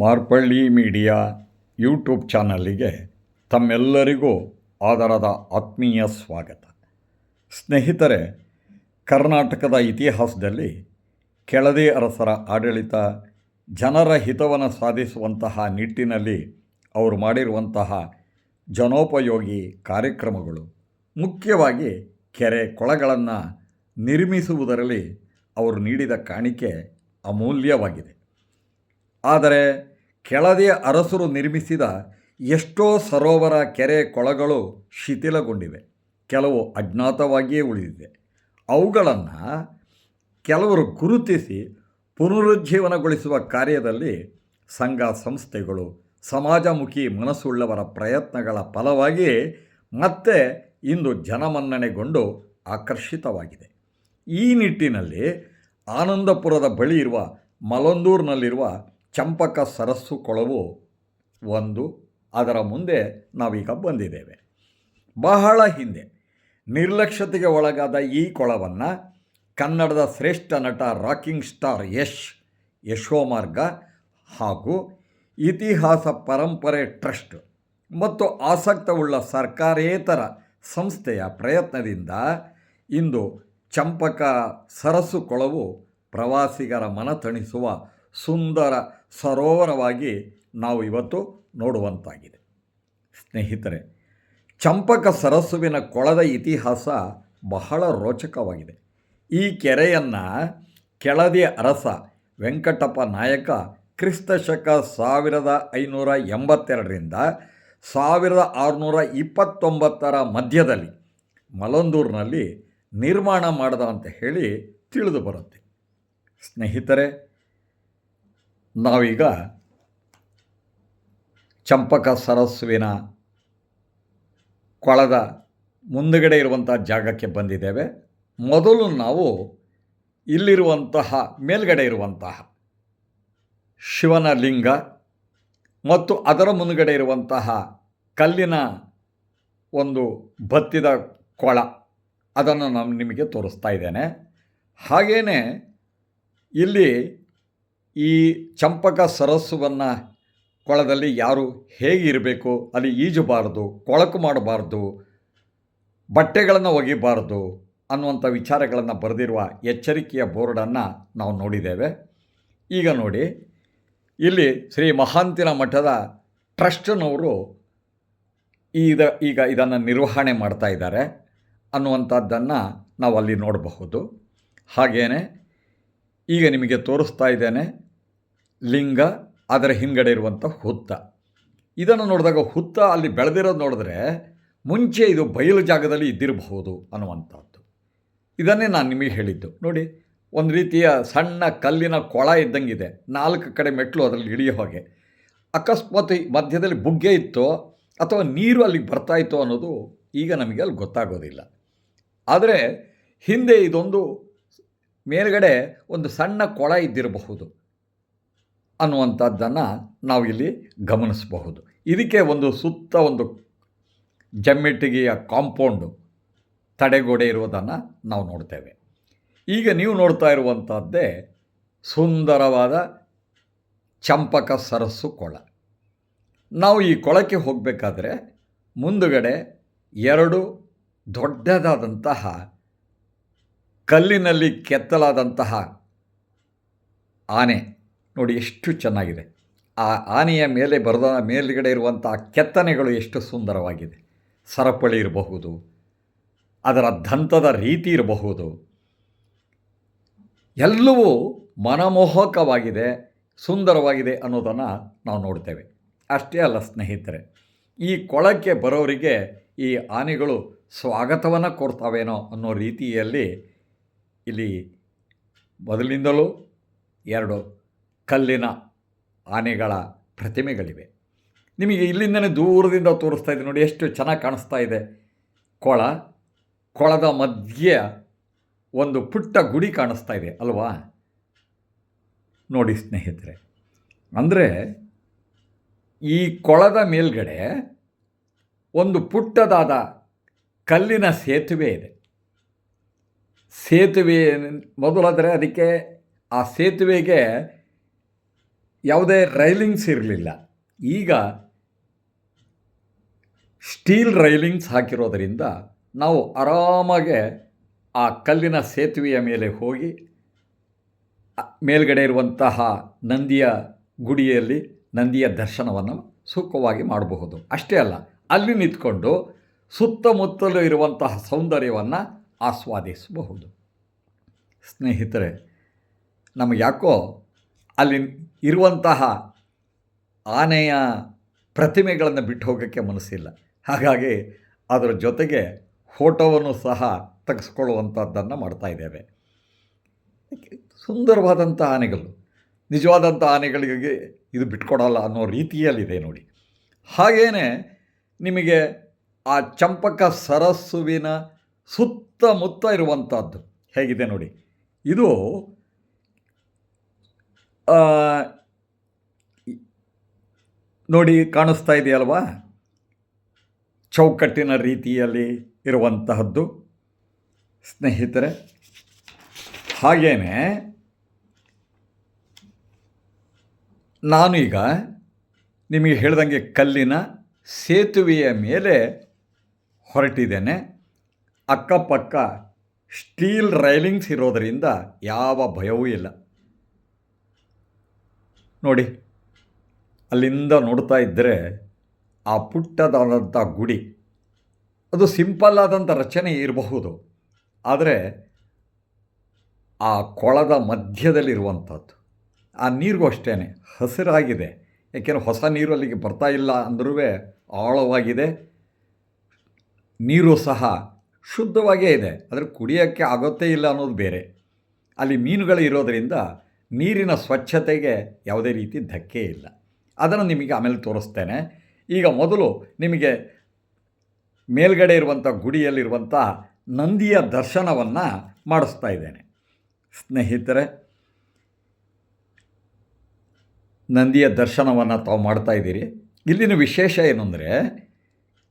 Marpalli media YouTube ಚಾನಲ್ಲಿಗೆ ತಮ್ಮೆಲ್ಲರಿಗೂ ಆದರದ ಆತ್ಮೀಯ ಸ್ವಾಗತ. ಸ್ನೇಹಿತರೆ, ಕರ್ನಾಟಕದ ಇತಿಹಾಸದಲ್ಲಿ ಕೆಳದಿ ಅರಸರ ಆಡಳಿತ ಜನರ ಹಿತವನ್ನು ಸಾಧಿಸುವಂತಹ ನಿಟ್ಟಿನಲ್ಲಿ ಅವರು ಮಾಡಿರುವಂತಹ ಜನೋಪಯೋಗಿ ಕಾರ್ಯಕ್ರಮಗಳು, ಮುಖ್ಯವಾಗಿ ಕೆರೆ ಕೊಳಗಳನ್ನು ನಿರ್ಮಿಸುವುದರಲ್ಲಿ ಅವರು ನೀಡಿದ ಕಾಣಿಕೆ ಅಮೂಲ್ಯವಾಗಿದೆ. ಆದರೆ ಕೆಳದಿಯ ಅರಸರು ನಿರ್ಮಿಸಿದ ಎಷ್ಟೋ ಸರೋವರ, ಕೆರೆ, ಕೊಳಗಳು ಶಿಥಿಲಗೊಂಡಿವೆ. ಕೆಲವು ಅಜ್ಞಾತವಾಗಿಯೇ ಉಳಿದಿದೆ. ಅವುಗಳನ್ನು ಕೆಲವರು ಗುರುತಿಸಿ ಪುನರುಜ್ಜೀವನಗೊಳಿಸುವ ಕಾರ್ಯದಲ್ಲಿ ಸಂಘ ಸಂಸ್ಥೆಗಳು, ಸಮಾಜಮುಖಿ ಮನಸ್ಸುಳ್ಳವರ ಪ್ರಯತ್ನಗಳ ಫಲವಾಗಿ ಮತ್ತೆ ಇಂದು ಜನಮನ್ನಣೆಗೊಂಡು ಆಕರ್ಷಿತವಾಗಿದೆ. ಈ ನಿಟ್ಟಿನಲ್ಲಿ ಆನಂದಪುರದ ಬಳಿ ಇರುವ ಮಲಂದೂರಿನಲ್ಲಿರುವ ಚಂಪಕ ಸರಸ್ಸು ಕೊಳವು ಒಂದು, ಅದರ ಮುಂದೆ ನಾವೀಗ ಬಂದಿದ್ದೇವೆ. ಬಹಳ ಹಿಂದೆ, ನಿರ್ಲಕ್ಷ್ಯತೆಗೆ ಒಳಗಾದ ಈ ಕೊಳವನ್ನು ಕನ್ನಡದ ಶ್ರೇಷ್ಠ ನಟ ರಾಕಿಂಗ್ ಸ್ಟಾರ್ ಯಶ್, ಯಶೋಮಾರ್ಗ ಹಾಗೂ ಇತಿಹಾಸ ಪರಂಪರೆ ಟ್ರಸ್ಟ್ ಮತ್ತು ಆಸಕ್ತವುಳ್ಳ ಸರ್ಕಾರೇತರ ಸಂಸ್ಥೆಯ ಪ್ರಯತ್ನದಿಂದ ಇಂದು ಚಂಪಕ ಸರಸು ಕೊಳವು ಪ್ರವಾಸಿಗರ ಮನ ತಣಿಸುವ ಸುಂದರ ಸರೋವರವಾಗಿ ನಾವು ಇವತ್ತು ನೋಡುವಂತಾಗಿದೆ. ಸ್ನೇಹಿತರೆ, ಚಂಪಕ ಸರಸ್ಸುವಿನ ಕೊಳದ ಇತಿಹಾಸ ಬಹಳ ರೋಚಕವಾಗಿದೆ. ಈ ಕೆರೆಯನ್ನು ಕೆಳದಿ ಅರಸ ವೆಂಕಟಪ್ಪ ನಾಯಕ ಕ್ರಿಸ್ತ ಶಕ ಸಾವಿರದ ಐನೂರ ಎಂಬತ್ತೆರಡರಿಂದ ಸಾವಿರದ ಆರುನೂರ ಇಪ್ಪತ್ತೊಂಬತ್ತರ ಮಧ್ಯದಲ್ಲಿ ಮಲಂದೂರಿನಲ್ಲಿ ನಿರ್ಮಾಣ ಮಾಡಿದ ಅಂತ ಹೇಳಿ ತಿಳಿದು ಬರುತ್ತೆ. ಸ್ನೇಹಿತರೆ ನಾವೀಗ ಚಂಪಕ ಸರಸ್ವಿನ ಕೊಳದ ಮುಂದುಗಡೆ ಇರುವಂಥ ಜಾಗಕ್ಕೆ ಬಂದಿದ್ದೇವೆ. ಮೊದಲು ನಾವು ಇಲ್ಲಿರುವಂತಹ ಮೇಲ್ಗಡೆ ಇರುವಂತಹ ಶಿವನ ಲಿಂಗ ಮತ್ತು ಅದರ ಮುಂದುಗಡೆ ಇರುವಂತಹ ಕಲ್ಲಿನ ಒಂದು ಬತ್ತಿದ ಕೊಳ ಅದನ್ನು ನಾನು ನಿಮಗೆ ತೋರಿಸ್ತಾ ಇದ್ದೇನೆ. ಹಾಗೆಯೇ ಇಲ್ಲಿ ಈ ಚಂಪಕ ಸರಸ್ಸುವನ್ನು ಕೊಳದಲ್ಲಿ ಯಾರು ಹೇಗಿರಬೇಕು ಅಲ್ಲಿ ಈಜಬಾರ್ದು, ಕೊಳಕು ಮಾಡಬಾರ್ದು, ಬಟ್ಟೆಗಳನ್ನು ಒಗಿಬಾರ್ದು ಅನ್ನುವಂಥ ವಿಚಾರಗಳನ್ನು ಬರೆದಿರುವ ಎಚ್ಚರಿಕೆಯ ಬೋರ್ಡನ್ನು ನಾವು ನೋಡಿದ್ದೇವೆ. ಈಗ ನೋಡಿ, ಇಲ್ಲಿ ಶ್ರೀ ಮಹಾಂತಿನ ಮಠದ ಟ್ರಸ್ಟ್ನವರು ಇದ ಈಗ ಇದನ್ನು ನಿರ್ವಹಣೆ ಮಾಡ್ತಾ ಇದ್ದಾರೆ ಅನ್ನುವಂಥದ್ದನ್ನು ನಾವು ಅಲ್ಲಿ ನೋಡಬಹುದು. ಹಾಗೆಯೇ ಈಗ ನಿಮಗೆ ತೋರಿಸ್ತಾ ಇದ್ದೇನೆ ಲಿಂಗ, ಅದರ ಹಿಂಗಡೆ ಇರುವಂಥ ಹುತ್ತ. ಇದನ್ನು ನೋಡಿದಾಗ ಹುತ್ತ ಅಲ್ಲಿ ಬೆಳೆದಿರೋದು ನೋಡಿದ್ರೆ ಮುಂಚೆ ಇದು ಬಯಲು ಜಾಗದಲ್ಲಿ ಇದ್ದಿರಬಹುದು ಅನ್ನುವಂಥದ್ದು. ಇದನ್ನೇ ನಾನು ನಿಮಗೆ ಹೇಳಿದ್ದು. ನೋಡಿ, ಒಂದು ರೀತಿಯ ಸಣ್ಣ ಕಲ್ಲಿನ ಕೊಳ ಇದ್ದಂಗಿದೆ. ನಾಲ್ಕು ಕಡೆ ಮೆಟ್ಟಲು ಅದರಲ್ಲಿ ಇಳಿಯೋ ಹಾಗೆ. ಅಕಸ್ಮಾತ್ ಮಧ್ಯದಲ್ಲಿ ಬುಗ್ಗೆ ಇತ್ತೋ ಅಥವಾ ನೀರು ಅಲ್ಲಿಗೆ ಬರ್ತಾ ಇತ್ತು ಅನ್ನೋದು ಈಗ ನಮಗೆ ಅಲ್ಲಿ ಗೊತ್ತಾಗೋದಿಲ್ಲ. ಆದರೆ ಹಿಂದೆ ಇದೊಂದು ಮೇಲ್ಗಡೆ ಒಂದು ಸಣ್ಣ ಕೊಳ ಇದ್ದಿರಬಹುದು ಅನ್ನುವಂಥದ್ದನ್ನು ನಾವು ಇಲ್ಲಿ ಗಮನಿಸಬಹುದು. ಇದಕ್ಕೆ ಒಂದು ಸುತ್ತ ಒಂದು ಜಮ್ಮೆಟ್ಟಿಗೆಯ ಕಾಂಪೌಂಡು ತಡೆಗೋಡೆ ಇರುವುದನ್ನು ನಾವು ನೋಡ್ತೇವೆ. ಈಗ ನೀವು ನೋಡ್ತಾ ಇರುವಂಥದ್ದೇ ಸುಂದರವಾದ ಚಂಪಕ ಸರಸ್ಸು ಕೊಳ. ನಾವು ಈ ಕೊಳಕ್ಕೆ ಹೋಗಬೇಕಾದ್ರೆ ಮುಂದುಗಡೆ ಎರಡು ದೊಡ್ಡದಾದಂತಹ ಕಲ್ಲಿನಲ್ಲಿ ಕೆತ್ತಲಾದಂತಹ ಆನೆ. ನೋಡಿ, ಎಷ್ಟು ಚೆನ್ನಾಗಿದೆ. ಆ ಆನೆಯ ಮೇಲೆ ಬರೆದ ಮೇಲುಗಡೆ ಇರುವಂಥ ಕೆತ್ತನೆಗಳು ಎಷ್ಟು ಸುಂದರವಾಗಿದೆ. ಸರಪಳಿ ಇರಬಹುದು, ಅದರ ದಂತದ ರೀತಿ ಇರಬಹುದು. ಎಲ್ಲವೂ ಮನಮೋಹಕವಾಗಿದೆ, ಸುಂದರವಾಗಿದೆ ಅನ್ನೋದನ್ನು ನಾವು ನೋಡ್ತೇವೆ. ಅಷ್ಟೇ ಅಲ್ಲ ಸ್ನೇಹಿತರೆ, ಈ ಕೊಳಕ್ಕೆ ಬರೋರಿಗೆ ಈ ಆನೆಗಳು ಸ್ವಾಗತವನ್ನು ಕೊಡ್ತಾವೇನೋ ಅನ್ನೋ ರೀತಿಯಲ್ಲಿ ಇಲ್ಲಿ ಮೊದಲಿಂದಲೂ ಎರಡು ಕಲ್ಲಿನ ಆನೆಗಳ ಪ್ರತಿಮೆಗಳಿವೆ. ನಿಮಗೆ ಇಲ್ಲಿಂದನೇ ದೂರದಿಂದ ತೋರಿಸ್ತಾ ಇದೆ ನೋಡಿ, ಎಷ್ಟು ಚೆನ್ನಾಗಿ ಕಾಣಿಸ್ತಾ ಇದೆ. ಕೊಳ, ಕೊಳದ ಮಧ್ಯೆ ಒಂದು ಪುಟ್ಟ ಗುಡಿ ಕಾಣಿಸ್ತಾ ಇದೆ ಅಲ್ವಾ? ನೋಡಿ ಸ್ನೇಹಿತರೆ, ಅಂದರೆ ಈ ಕೊಳದ ಮೇಲ್ಗಡೆ ಒಂದು ಪುಟ್ಟದಾದ ಕಲ್ಲಿನ ಸೇತುವೆ ಇದೆ. ಸೇತುವೆ ಮೊದಲಾದರೆ ಅದಕ್ಕೆ ಆ ಸೇತುವೆಗೆ ಯಾವುದೇ ರೈಲಿಂಗ್ಸ್ ಇರಲಿಲ್ಲ. ಈಗ ಸ್ಟೀಲ್ ರೈಲಿಂಗ್ಸ್ ಹಾಕಿರೋದರಿಂದ ನಾವು ಆರಾಮಾಗೆ ಆ ಕಲ್ಲಿನ ಸೇತುವೆಯ ಮೇಲೆ ಹೋಗಿ ಮೇಲ್ಗಡೆ ಇರುವಂತಹ ನಂದಿಯ ಗುಡಿಯಲ್ಲಿ ನಂದಿಯ ದರ್ಶನವನ್ನು ಸುಖವಾಗಿ ಮಾಡಬಹುದು. ಅಷ್ಟೇ ಅಲ್ಲ, ಅಲ್ಲಿ ನಿಂತ್ಕೊಂಡು ಸುತ್ತಮುತ್ತಲು ಇರುವಂತಹ ಸೌಂದರ್ಯವನ್ನು ಆಸ್ವಾದಿಸಬಹುದು. ಸ್ನೇಹಿತರೆ, ನಮಗೆ ಯಾಕೋ ಅಲ್ಲಿ ಇರುವಂತಹ ಆನೆಯ ಪ್ರತಿಮೆಗಳನ್ನು ಬಿಟ್ಟು ಹೋಗೋಕ್ಕೆ ಮನಸ್ಸಿಲ್ಲ. ಹಾಗಾಗಿ ಅದರ ಜೊತೆಗೆ ಫೋಟೋವನ್ನು ಸಹ ತೆಗೆಸ್ಕೊಳ್ಳುವಂಥದ್ದನ್ನು ಮಾಡ್ತಾ ಇದ್ದೇವೆ. ಸುಂದರವಾದಂಥ ಆನೆಗಳು, ನಿಜವಾದಂಥ ಆನೆಗಳಿಗೆ ಇದು ಬಿಟ್ಕೊಡಲ್ಲ ಅನ್ನೋ ರೀತಿಯಲ್ಲಿದೆ ನೋಡಿ. ಹಾಗೇನೆ ನಿಮಗೆ ಆ ಚಂಪಕ ಸರಸ್ಸುವಿನ ಸುತ್ತಮುತ್ತ ಇರುವಂಥದ್ದು ಹೇಗಿದೆ ನೋಡಿ. ಇದು ನೋಡಿ ಕಾಣಿಸ್ತಾ ಇದೆಯಲ್ವಾ? ಚೌಕಟ್ಟಿನ ರೀತಿಯಲ್ಲಿ ಇರುವಂತಹದ್ದು. ಸ್ನೇಹಿತರೆ, ಹಾಗೇನೆ ಈಗ ನಿಮಗೆ ಹೇಳ್ದಂಗೆ ಕಲ್ಲಿನ ಸೇತುವೆಯ ಮೇಲೆ ಹೊರಟಿದ್ದೇನೆ. ಅಕ್ಕಪಕ್ಕ ಸ್ಟೀಲ್ ರೈಲಿಂಗ್ಸ್ ಇರೋದರಿಂದ ಯಾವ ಭಯವೂ ಇಲ್ಲ. ನೋಡಿ, ಅಲ್ಲಿಂದ ನೋಡ್ತಾ ಇದ್ದರೆ ಆ ಪುಟ್ಟದಾದಂಥ ಗುಡಿ, ಅದು ಸಿಂಪಲ್ ಆದಂಥ ರಚನೆ ಇರಬಹುದು, ಆದರೆ ಆ ಕೊಳದ ಮಧ್ಯದಲ್ಲಿರುವಂಥದ್ದು, ಆ ನೀರಿಗೂ ಅಷ್ಟೇ ಹಸಿರಾಗಿದೆ, ಏಕೆಂದರೆ ಹೊಸ ನೀರು ಅಲ್ಲಿಗೆ ಬರ್ತಾ ಇಲ್ಲ ಅಂದ್ರೂ ಆಳವಾಗಿದೆ, ನೀರು ಸಹ ಶುದ್ಧವಾಗೇ ಇದೆ. ಆದರೆ ಕುಡಿಯೋಕ್ಕೆ ಆಗೋತ್ತೇ ಇಲ್ಲ ಅನ್ನೋದು ಬೇರೆ. ಅಲ್ಲಿ ಮೀನುಗಳು ಇರೋದರಿಂದ ನೀರಿನ ಸ್ವಚ್ಛತೆಗೆ ಯಾವುದೇ ರೀತಿ ಧಕ್ಕೆ ಇಲ್ಲ. ಅದನ್ನು ನಿಮಗೆ ಆಮೇಲೆ ತೋರಿಸ್ತೇನೆ. ಈಗ ಮೊದಲು ನಿಮಗೆ ಮೇಲ್ಗಡೆ ಇರುವಂಥ ಗುಡಿಯಲ್ಲಿರುವಂಥ ನಂದಿಯ ದರ್ಶನವನ್ನು ಮಾಡಿಸ್ತಾ ಇದ್ದೇನೆ. ಸ್ನೇಹಿತರೆ, ನಂದಿಯ ದರ್ಶನವನ್ನು ತಾವು ಮಾಡ್ತಾ ಇದ್ದೀರಿ. ಇಲ್ಲಿನ ವಿಶೇಷ ಏನು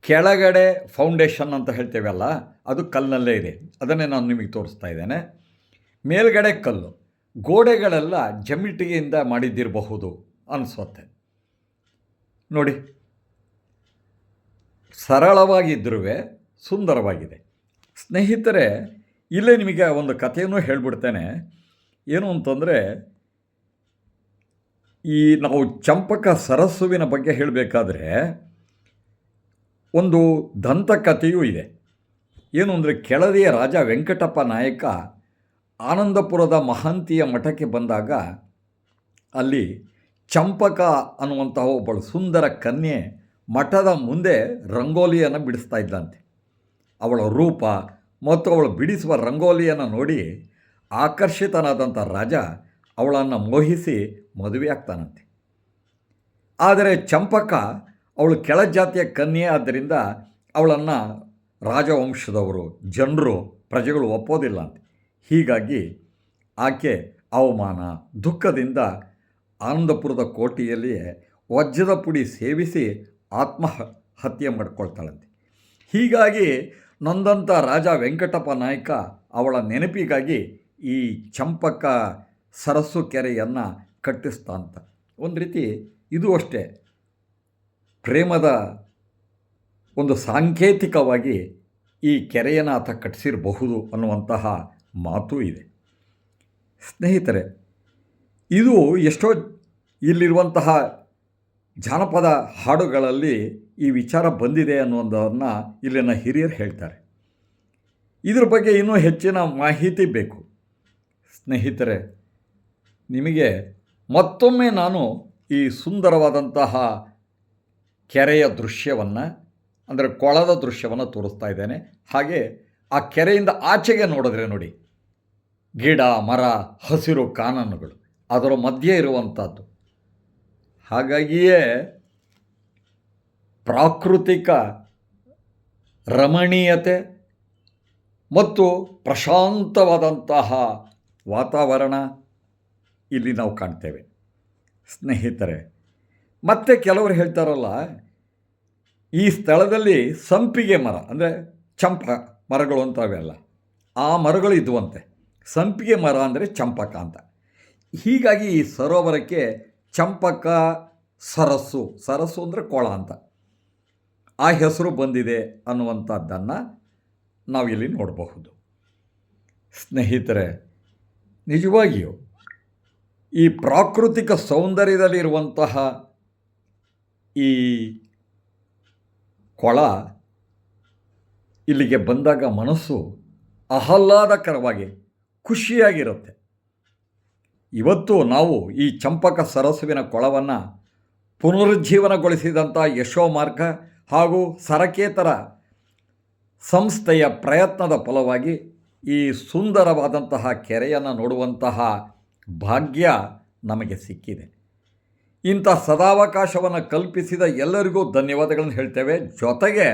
ಕೆಳಗಡೆ ಫೌಂಡೇಶನ್ ಅಂತ ಹೇಳ್ತೇವಲ್ಲ, ಅದು ಕಲ್ಲಲ್ಲೇ ಇದೆ. ಅದನ್ನೇ ನಾನು ನಿಮಗೆ ತೋರಿಸ್ತಾ ಇದ್ದೇನೆ. ಮೇಲ್ಗಡೆ ಕಲ್ಲು. ಗೋಡೆಗಳೆಲ್ಲ ಜಮಿಟಿಗೆಯಿಂದ ಮಾಡಿದ್ದಿರಬಹುದು ಅನಿಸುತ್ತೆ. ನೋಡಿ. ಸರಳವಾಗಿದ್ದರೂ ಸುಂದರವಾಗಿದೆ. ಸ್ನೇಹಿತರೆ, ಇಲ್ಲೇ ನಿಮಗೆ ಒಂದು ಕಥೆಯನ್ನು ಹೇಳ್ಬಿಡ್ತೇನೆ. ಏನು ಅಂತಂದರೆ, ಈ ನಾವು ಚಂಪಕ ಸರಸ್ಸುವಿನ ಬಗ್ಗೆ ಹೇಳಬೇಕಾದ್ರೆ ಒಂದು ದಂತಕಥೆಯೂ ಇದೆ. ಏನು ಅಂದರೆ ಕೆಳದಿಯ ರಾಜ ವೆಂಕಟಪ್ಪ ನಾಯಕ ಆನಂದಪುರದ ಮಹಂತಿಯ ಮಠಕ್ಕೆ ಬಂದಾಗ ಅಲ್ಲಿ ಚಂಪಕ ಅನ್ನುವಂತಹ ಒಬ್ಬಳು ಸುಂದರ ಕನ್ಯೆ ಮಠದ ಮುಂದೆ ರಂಗೋಲಿಯನ್ನು ಬಿಡಿಸ್ತಾ ಇದ್ದಂತೆ ಅವಳ ರೂಪ ಮತ್ತು ಅವಳು ಬಿಡಿಸುವ ರಂಗೋಲಿಯನ್ನು ನೋಡಿ ಆಕರ್ಷಿತನಾದಂಥ ರಾಜ ಅವಳನ್ನು ಮೋಹಿಸಿ ಮದುವೆ ಆಗ್ತಾನಂತೆ ಆದರೆ ಚಂಪಕ ಅವಳು ಕೆಳಜಾತಿಯ ಕನ್ಯೆ ಆದ್ದರಿಂದ ಅವಳನ್ನು ರಾಜವಂಶದವರು, ಜನರು, ಪ್ರಜೆಗಳು ಒಪ್ಪೋದಿಲ್ಲ ಅಂತ. ಹೀಗಾಗಿ ಆಕೆ ಅವಮಾನ, ದುಃಖದಿಂದ ಆನಂದಪುರದ ಕೋಟೆಯಲ್ಲಿಯೇ ವಜ್ರದ ಪುಡಿ ಸೇವಿಸಿ ಆತ್ಮಹತ್ಯೆ ಮಾಡಿಕೊಳ್ತಾಳಂತೆ. ಹೀಗಾಗಿ ನೊಂದಂಥ ರಾಜ ವೆಂಕಟಪ್ಪ ನಾಯಕ ಅವಳ ನೆನಪಿಗಾಗಿ ಈ ಚಂಪಕ ಸರಸ್ಸು ಕೆರೆಯನ್ನು ಕಟ್ಟಿಸ್ತಾ ಅಂತ ಒಂದು ರೀತಿ ಇದು ಅಷ್ಟೇ. ಪ್ರೇಮದ ಒಂದು ಸಾಂಕೇತಿಕವಾಗಿ ಈ ಕೆರೆಯನ್ನು ಆತ ಕಟ್ಟಿಸಿರಬಹುದು ಅನ್ನುವಂತಹ ಮಾತೂ ಇದೆ. ಸ್ನೇಹಿತರೆ, ಇದು ಎಷ್ಟೋ ಇಲ್ಲಿರುವಂತಹ ಜಾನಪದ ಹಾಡುಗಳಲ್ಲಿ ಈ ವಿಚಾರ ಬಂದಿದೆ ಅನ್ನೋದನ್ನು ಇಲ್ಲಿನ ಹಿರಿಯರು ಹೇಳ್ತಾರೆ. ಇದ್ರ ಬಗ್ಗೆ ಇನ್ನೂ ಹೆಚ್ಚಿನ ಮಾಹಿತಿ ಬೇಕು. ಸ್ನೇಹಿತರೆ, ನಿಮಗೆ ಮತ್ತೊಮ್ಮೆ ನಾನು ಈ ಸುಂದರವಾದಂತಹ ಕೆರೆಯ ದೃಶ್ಯವನ್ನು, ಅಂದರೆ ಕೊಳದ ದೃಶ್ಯವನ್ನು ತೋರಿಸ್ತಾ ಇದ್ದೇನೆ. ಹಾಗೆ ಆ ಕೆರೆಯಿಂದ ಆಚೆಗೆ ನೋಡಿದ್ರೆ ನೋಡಿ, ಗಿಡ, ಮರ, ಹಸಿರು ಕಾನೂನುಗಳು, ಅದರ ಮಧ್ಯೆ ಇರುವಂಥದ್ದು ಹಾಗಾಗಿಯೇ ಪ್ರಾಕೃತಿಕ ರಮಣೀಯತೆ ಮತ್ತು ಪ್ರಶಾಂತವಾದಂತಹ ವಾತಾವರಣ ಇಲ್ಲಿ ನಾವು ಕಾಣ್ತೇವೆ. ಸ್ನೇಹಿತರೆ ಮತ್ತೆ ಕೆಲವರು ಹೇಳ್ತಾರಲ್ಲ, ಈ ಸ್ಥಳದಲ್ಲಿ ಸಂಪಿಗೆ ಮರ, ಅಂದರೆ ಚಂಪ ಮರಗಳು ಅಂತವೆಲ್ಲ ಆ ಮರಗಳು ಇದ್ವಂತೆ ಸಂಪಿಗೆ ಮರ ಅಂದರೆ ಚಂಪಕ ಅಂತ. ಹೀಗಾಗಿ ಈ ಸರೋವರಕ್ಕೆ ಚಂಪಕ, ಸರಸ್ಸು ಸರಸ್ಸು ಅಂದರೆ ಕೊಳ ಅಂತ. ಆ ಹೆಸರು ಬಂದಿದೆ ಅನ್ನುವಂಥದ್ದನ್ನು ನಾವಿಲ್ಲಿ ನೋಡಬಹುದು. ಸ್ನೇಹಿತರೆ, ನಿಜವಾಗಿಯೂ ಈ ಪ್ರಾಕೃತಿಕ ಸೌಂದರ್ಯದಲ್ಲಿರುವಂತಹ ಈ ಕೊಳ ಇಲ್ಲಿಗೆ ಬಂದಾಗ ಮನಸ್ಸು ಆಹ್ಲಾದಕರವಾಗಿ ಖುಷಿಯಾಗಿರುತ್ತೆ. ಇವತ್ತು ನಾವು ಈ ಚಂಪಕ ಸರಸುವಿನ ಕೊಳವನ್ನು ಪುನರುಜ್ಜೀವನಗೊಳಿಸಿದಂಥ ಯಶೋಮಾರ್ಗ ಹಾಗೂ ಸರಕೇತರ ಸಂಸ್ಥೆಯ ಪ್ರಯತ್ನದ ಫಲವಾಗಿ ಈ ಸುಂದರವಾದಂತಹ ಕೆರೆಯನ್ನು ನೋಡುವಂತಹ ಭಾಗ್ಯ ನಮಗೆ ಸಿಕ್ಕಿದೆ. ಇಂಥ ಸದಾವಕಾಶವನ್ನು ಕಲ್ಪಿಸಿದ ಎಲ್ಲರಿಗೂ ಧನ್ಯವಾದಗಳನ್ನು ಹೇಳ್ತೇವೆ. ಜೊತೆಗೆ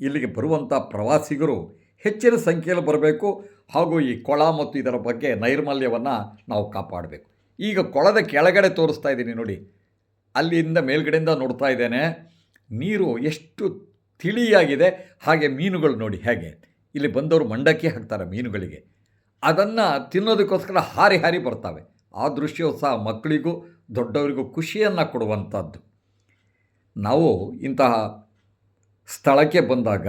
ಇಲ್ಲಿಗೆ ಬರುವಂಥ ಪ್ರವಾಸಿಗರು ಹೆಚ್ಚಿನ ಸಂಖ್ಯೆಯಲ್ಲಿ ಬರಬೇಕು. ಹಾಗೂ ಈ ಕೊಳ ಮತ್ತು ಇದರ ಬಗ್ಗೆ ನೈರ್ಮಲ್ಯವನ್ನು ನಾವು ಕಾಪಾಡಬೇಕು. ಈಗ ಕೊಳದ ಕೆಳಗಡೆ ತೋರಿಸ್ತಾ ಇದ್ದೀನಿ ನೋಡಿ. ಅಲ್ಲಿಂದ ಮೇಲ್ಗಡೆಯಿಂದ ನೋಡ್ತಾ ಇದ್ದೇನೆ. ನೀರು ಎಷ್ಟು ತಿಳಿಯಾಗಿದೆ. ಹಾಗೆ ಮೀನುಗಳು ನೋಡಿ ಹೇಗೆ. ಇಲ್ಲಿ ಬಂದವರು ಮಂಡಕ್ಕಿ ಹಾಕ್ತಾರೆ ಮೀನುಗಳಿಗೆ. ಅದನ್ನು ತಿನ್ನೋದಕ್ಕೋಸ್ಕರ ಹಾರಿ ಹಾರಿ ಬರ್ತವೆ. ಆ ದೃಶ್ಯವು ಸಹ ಮಕ್ಕಳಿಗೂ ದೊಡ್ಡವರಿಗೂ ಖುಷಿಯನ್ನು ಕೊಡುವಂಥದ್ದು. ನಾವು ಇಂತಹ ಸ್ಥಳಕ್ಕೆ ಬಂದಾಗ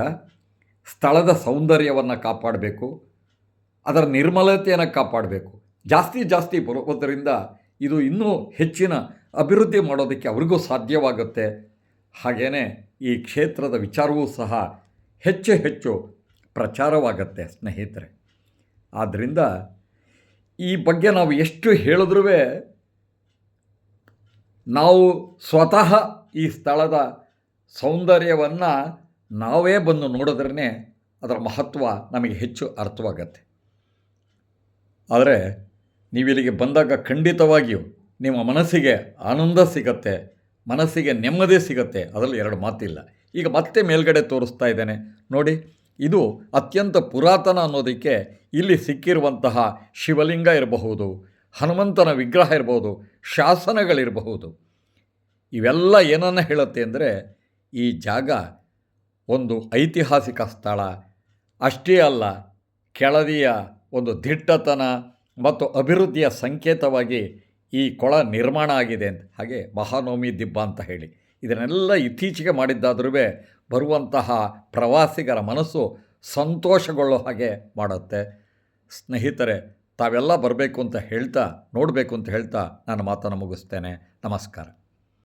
ಸ್ಥಳದ ಸೌಂದರ್ಯವನ್ನು ಕಾಪಾಡಬೇಕು, ಅದರ ನಿರ್ಮಲತೆಯನ್ನು ಕಾಪಾಡಬೇಕು. ಜಾಸ್ತಿ ಜಾಸ್ತಿ ಬರುವುದರಿಂದ ಇದು ಇನ್ನೂ ಹೆಚ್ಚಿನ ಅಭಿವೃದ್ಧಿ ಮಾಡೋದಕ್ಕೆ ಅವ್ರಿಗೂ ಸಾಧ್ಯವಾಗುತ್ತೆ. ಹಾಗೆಯೇ ಈ ಕ್ಷೇತ್ರದ ವಿಚಾರವೂ ಸಹ ಹೆಚ್ಚು ಹೆಚ್ಚು ಪ್ರಚಾರವಾಗತ್ತೆ ಸ್ನೇಹಿತರೆ. ಆದ್ದರಿಂದ ಈ ಬಗ್ಗೆ ನಾವು ಎಷ್ಟು ಹೇಳಿದ್ರೂ ನಾವು ಸ್ವತಃ ಈ ಸ್ಥಳದ ಸೌಂದರ್ಯವನ್ನು ನಾವೇ ಬಂದು ನೋಡಿದ್ರೇ ಅದರ ಮಹತ್ವ ನಮಗೆ ಹೆಚ್ಚು ಅರ್ಥವಾಗತ್ತೆ. ಆದರೆ ನೀವಿಲ್ಲಿಗೆ ಬಂದಾಗ ಖಂಡಿತವಾಗಿಯೂ ನಿಮ್ಮ ಮನಸ್ಸಿಗೆ ಆನಂದ ಸಿಗತ್ತೆ, ಮನಸ್ಸಿಗೆ ನೆಮ್ಮದಿ ಸಿಗತ್ತೆ, ಅದರಲ್ಲಿ ಎರಡು ಮಾತಿಲ್ಲ. ಈಗ ಮತ್ತೆ ಮೇಲ್ಗಡೆ ತೋರಿಸ್ತಾ ಇದ್ದೇನೆ. ನೋಡಿ, ಇದು ಅತ್ಯಂತ ಪುರಾತನ ಅನ್ನೋದಕ್ಕೆ ಇಲ್ಲಿ ಸಿಕ್ಕಿರುವಂತಹ ಶಿವಲಿಂಗ ಇರಬಹುದು ಹನುಮಂತನ ವಿಗ್ರಹ ಇರಬಹುದು ಶಾಸನಗಳಿರಬಹುದು. ಇವೆಲ್ಲ ಏನನ್ನು ಹೇಳುತ್ತೆ ಅಂದರೆ, ಈ ಜಾಗ ಒಂದು ಐತಿಹಾಸಿಕ ಸ್ಥಳ. ಅಷ್ಟೇ ಅಲ್ಲ, ಕೆಳದಿಯ ಒಂದು ದಿಟ್ಟತನ ಮತ್ತು ಅಭಿವೃದ್ಧಿಯ ಸಂಕೇತವಾಗಿ ಈ ಕೊಳ ನಿರ್ಮಾಣ ಆಗಿದೆ ಅಂತ. ಹಾಗೆ ಮಹಾನವಮಿ ದಿಬ್ಬ ಅಂತ ಹೇಳಿ. ಇದನ್ನೆಲ್ಲ ಇತ್ತೀಚೆಗೆ ಮಾಡಿದ್ದಾದ್ರೂ ಬರುವಂತಹ ಪ್ರವಾಸಿಗರ ಮನಸ್ಸು ಸಂತೋಷಗೊಳ್ಳೋ ಹಾಗೆ ಮಾಡುತ್ತೆ. ಸ್ನೇಹಿತರೆ ತಾವೆಲ್ಲ ಬರಬೇಕು ಅಂತ ಹೇಳ್ತಾ ನೋಡಬೇಕು ಅಂತ ಹೇಳ್ತಾ ನಾನು ಮಾತನ್ನು ಮುಗಿಸ್ತೇನೆ. ನಮಸ್ಕಾರ.